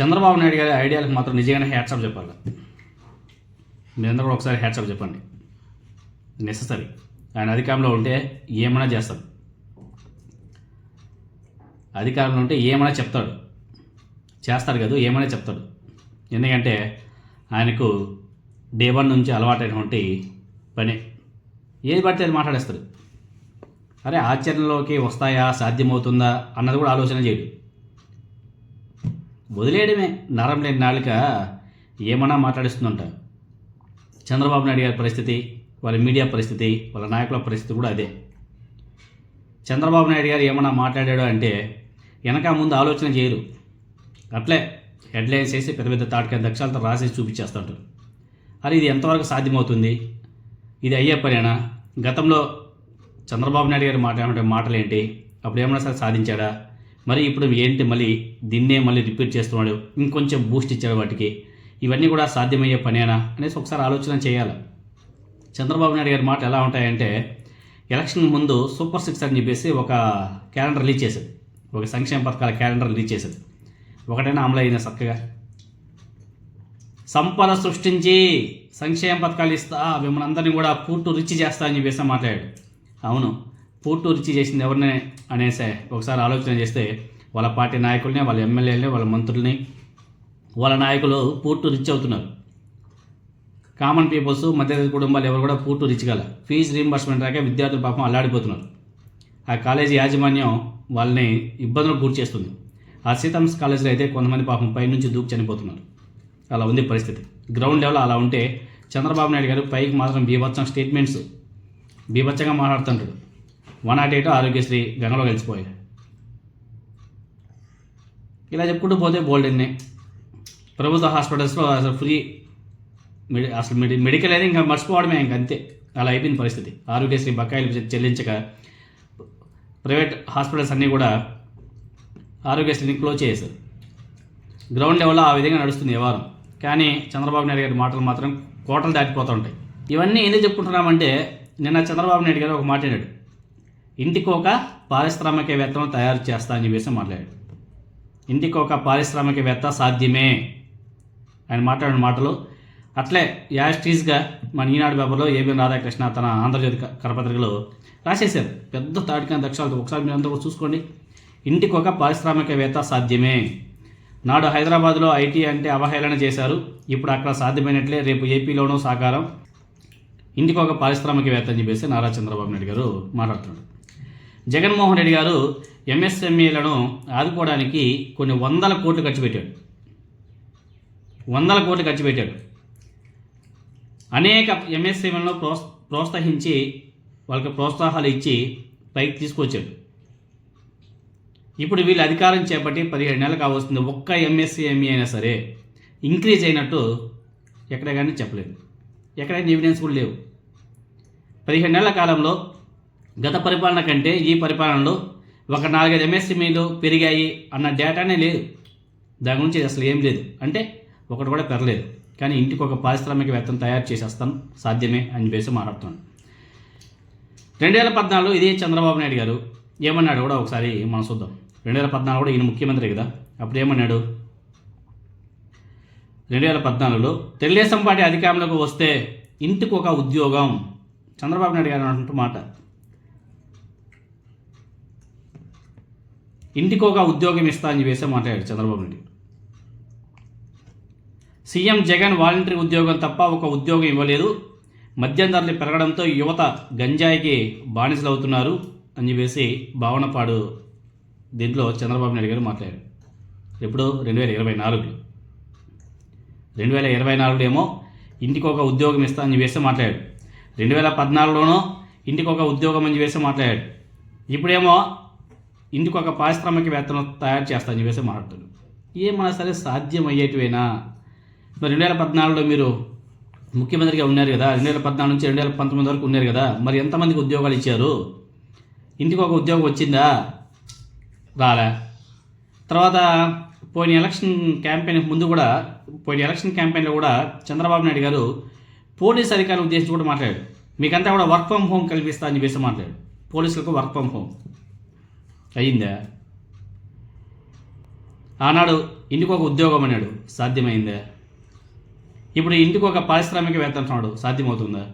చంద్రబాబు నాయుడు గారి ఐడియాలకు మాత్రం నిజంగానే హ్యాట్సాప్ చెప్పాలి. మీరందరూ కూడా ఒకసారి హ్యాట్సాప్ చెప్పండి. నెససరీ ఆయన అధికారంలో ఉంటే ఏమైనా చేస్తాడు. అధికారంలో ఉంటే ఏమైనా చెప్తాడు. చేస్తాడు కదా ఏమైనా చెప్తాడు. ఎందుకంటే ఆయనకు డే వన్ నుంచి అలవాటైనటువంటి పని. ఏది పడితే అది మాట్లాడేస్తాడు. అరే ఆచరణలోకి వస్తాయా? సాధ్యమవుతుందా? అన్నది కూడా ఆలోచన చేయడు. వదిలేయడమే నరం లేని నాలుక ఏమన్నా మాట్లాడిస్తుందంట. చంద్రబాబు నాయుడు గారి పరిస్థితి వాళ్ళ మీడియా పరిస్థితి వాళ్ళ నాయకుల పరిస్థితి కూడా అదే. చంద్రబాబు నాయుడు గారు ఏమన్నా మాట్లాడాడు అంటే వెనక ముందు ఆలోచన చేయరు. అట్లే హెడ్లైన్స్ వేసి పెద్ద పెద్ద తాటికాయ దక్షాలతో రాసేసి చూపించేస్తుంటారు. అరే ఇది ఎంతవరకు సాధ్యమవుతుంది? ఇది అయ్యే పనేనా? గతంలో చంద్రబాబు నాయుడు గారు మాట్లాడే మాటలు ఏంటి అప్పుడు ఏమైనా సరే సాధించాడా? మరి ఇప్పుడు ఏంటి మళ్ళీ దీన్నే మళ్ళీ రిపీట్ చేస్తున్నాడు? ఇంకొంచెం బూస్ట్ ఇచ్చాడు వాటికి. ఇవన్నీ కూడా సాధ్యమయ్యే పనేనా? అనేసి ఒకసారి ఆలోచన చేయాలి. చంద్రబాబు నాయుడు గారి మాట ఎలా ఉంటాయంటే ఎలక్షన్ ముందు సూపర్ సిక్స్ అని చెప్పేసి ఒక క్యాలెండర్ రిలీజ్ చేశాడు ఒక సంక్షేమ పథకాల క్యాలెండర్ రిలీజ్ చేశాడు ఒకటైనా అమలు అయిన చక్కగా? సంపద సృష్టించి సంక్షేమ పథకాలు ఇస్తా మిమ్మల్ని అందరినీ కూడా పూర్తి రిచ్ చేస్తా అని చెప్పేసి మాట్లాడాడు. అవును. పూర్టు రిచ్ చేసింది ఎవరిని అనేసి ఒకసారి ఆలోచన చేస్తే వాళ్ళ పార్టీ నాయకుల్ని వాళ్ళ ఎమ్మెల్యేలని వాళ్ళ మంత్రుల్ని వాళ్ళ నాయకులు పూర్టు రిచ్ అవుతున్నారు. కామన్ పీపుల్స్ మధ్యతరగతి కుటుంబాలు ఎవరు కూడా పూర్టు రిచ్ గల ఫీజు రీంబర్స్మెంట్ రాక విద్యార్థులు పాపం అల్లాడిపోతున్నారు. ఆ కాలేజీ యాజమాన్యం వాళ్ళని ఇబ్బందులకు గురి చేస్తుంది. ఆ సీతమ్స్ కాలేజీలో అయితే కొంతమంది పాపం పైనుంచి దూకి చనిపోతున్నారు. అలా ఉంది పరిస్థితి. గ్రౌండ్ లెవెల్ అలా ఉంటే చంద్రబాబు నాయుడు గారు పైకి మాత్రం బీభత్సం స్టేట్మెంట్స్ బీభత్సంగా మాట్లాడుతుంటాడు వన్ నాట్ ఎయిట్ ఆరోగ్యశ్రీ గంగలో కలిసిపోయాయి. ఇలా చెప్పుకుంటూ పోతే బోల్డెన్నే ప్రభుత్వ హాస్పిటల్స్లో అసలు ఫ్రీ మెడి అసలు మెడి మెడికల్ అయితే ఇంకా మర్చిపోవడమే ఇంక అంతే. అలా అయిపోయిన పరిస్థితి. ఆరోగ్యశ్రీ బకాయిలు చెల్లించక ప్రైవేట్ హాస్పిటల్స్ అన్నీ కూడా ఆరోగ్యశ్రీని క్లోజ్ చేశారు గ్రౌండ్ లెవెల్లో ఆ విధంగా నడుస్తుంది వ్యవహారం. కానీ చంద్రబాబు నాయుడు గారి మాటలు మాత్రం కోటలు దాటిపోతూ ఉంటాయి. ఇవన్నీ ఎందుకు చెప్పుకుంటున్నామంటే నిన్న చంద్రబాబు నాయుడు గారు ఒక మాట్లాడాడు ఇంటికి ఒక పారిశ్రామికవేత్తను తయారు చేస్తా అని చెప్పేసి మాట్లాడాడు. ఇంటికి ఒక పారిశ్రామికవేత్త సాధ్యమే ఆయన మాట్లాడిన మాటలు. అట్లే యాస్టీస్గా మన ఈనాడు పేపర్లో ఏబిఎన్ రాధాకృష్ణ తన ఆంధ్రజ్యోతి కరపత్రికలో రాసేశారు. పెద్ద తాటికాయ దక్షాలతో ఒకసారి మీరు అందరూ చూసుకోండి. ఇంటికి ఒక పారిశ్రామికవేత్త సాధ్యమే. నాడు హైదరాబాద్లో ఐటీ అంటే అవహేళన చేశారు. ఇప్పుడు అక్కడ సాధ్యమైనట్లే రేపు ఏపీలోనూ సాకారం. ఇంటికి ఒక పారిశ్రామికవేత్త అని చెప్పేసి నారా చంద్రబాబు నాయుడు గారు మాట్లాడుతున్నాడు జగన్మోహన్ రెడ్డి గారు ఎంఎస్ఎంఈలను ఆదుకోవడానికి కొన్ని వందల కోట్లు ఖర్చు పెట్టాడు. వందల కోట్లు ఖర్చు పెట్టాడు. అనేక ఎంఎస్ఎంఈలను ప్రోత్స ప్రోత్సహించి వాళ్ళకి ప్రోత్సాహాలు ఇచ్చి పైకి తీసుకొచ్చాడు. ఇప్పుడు వీళ్ళు అధికారం చేపట్టి పదిహేడు నెలలు కావస్తుంది ఒక్క ఎంఎస్సిఎంఈ అయినా సరే ఇంక్రీజ్ అయినట్టు ఎక్కడ కానీ చెప్పలేదు. ఎక్కడైనా ఎవిడెన్స్ కూడా లేవు. పదిహేడు నెలల కాలంలో గత పరిపాలన కంటే ఈ పరిపాలనలో ఒక నాలుగైదు ఎంఎస్ఎంఈలు పెరిగాయి అన్న డేటానే లేదు. దాని గురించి అసలు ఏం లేదు. అంటే ఒకటి కూడా పెరలేదు కానీ ఇంటికి ఒక పారిశ్రామికవేత్తను తయారు చేసేస్తాను సాధ్యమే అని చెప్పేసి మాట్లాడుతున్నాను రెండు వేల పద్నాలుగులో ఇదే చంద్రబాబు నాయుడు గారు ఏమన్నాడు కూడా ఒకసారి మనం చూద్దాం. రెండు వేల పద్నాలుగు కూడా ఈయన ముఖ్యమంత్రి కదా. అప్పుడు ఏమన్నాడు? రెండు వేల పద్నాలుగులో తెలుగుదేశం పార్టీ అధికారంలోకి వస్తే ఇంటికి ఒక ఉద్యోగం. చంద్రబాబు నాయుడు గారు అంటున్న మాట. ఇంటికి ఒక ఉద్యోగం ఇస్తా అని చెప్పేసి మాట్లాడాడు చంద్రబాబు నాయుడు. సీఎం జగన్ వాలంటరీ ఉద్యోగం తప్ప ఒక ఉద్యోగం ఇవ్వలేదు. మద్యం ధరలు పెరగడంతో యువత గంజాయికి బానిసలు అవుతున్నారు అని చెప్పేసి భావనపాడు దీంట్లో చంద్రబాబు నాయుడు గారు మాట్లాడారు. ఎప్పుడు రెండు వేల ఇరవై నాలుగులో. రెండు వేల ఇరవై నాలుగులో ఏమో ఇంటికి ఒక ఉద్యోగం ఇస్తా అని చెప్పేసి మాట్లాడాడు. రెండు వేల పద్నాలుగులోనో ఇంటికి ఒక ఉద్యోగం అని చెప్పేసి మాట్లాడాడు. ఇప్పుడేమో ఇందుకు ఒక పారిశ్రామికవేత్తను తయారు చేస్తా అని చెప్పేసి మాట్లాడుతాడు ఏమన్నా సరే సాధ్యం అయ్యేటివేనా మరి రెండు వేల పద్నాలుగులో మీరు ముఖ్యమంత్రిగా ఉన్నారు కదా రెండు వేల పద్నాలుగు నుంచి రెండు వేల పంతొమ్మిది వరకు ఉన్నారు కదా మరి ఎంతమందికి ఉద్యోగాలు ఇచ్చారు? ఇంటికి ఒక ఉద్యోగం వచ్చిందా? రాలే. తర్వాత పోయిన ఎలక్షన్ క్యాంపెయిన్ ముందు కూడా పోయిన ఎలక్షన్ క్యాంపెయిన్లో కూడా చంద్రబాబు నాయుడు గారు పోలీస్ అధికారులు ఉద్దేశించి కూడా మాట్లాడాడు మీకంతా కూడా వర్క్ ఫ్రమ్ హోమ్ కల్పిస్తా అని చెప్పేసి మాట్లాడాడు పోలీసులకు వర్క్ ఫ్రమ్ హోమ్. అయిందా ఆనాడు ఇంటికి ఒక ఉద్యోగం అన్నాడు. సాధ్యమైందా? ఇప్పుడు ఇంటికి ఒక పారిశ్రామికవేత్త అంటున్నాడు. సాధ్యమవుతుందా?